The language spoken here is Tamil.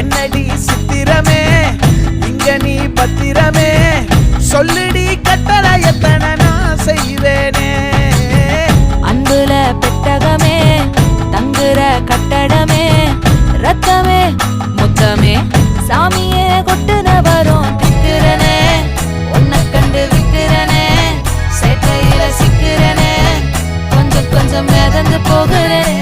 என்னடி சித்திரமே இங்க நீ பத்திரமே. சொல்லுடி கட்டளை எத்தனை நான் செய்வேனே. அன்புல பெட்டகமே தங்குற கட்டடமே ரத்தமே முத்தமே. சாமியே கொட்டுன வரும் திட்டுறனே உன்னை கண்டு விட்டுறனே சேட்டையில சிக்கிறனே. கொஞ்சம் கொஞ்சம் மிதந்து போகிறேன்.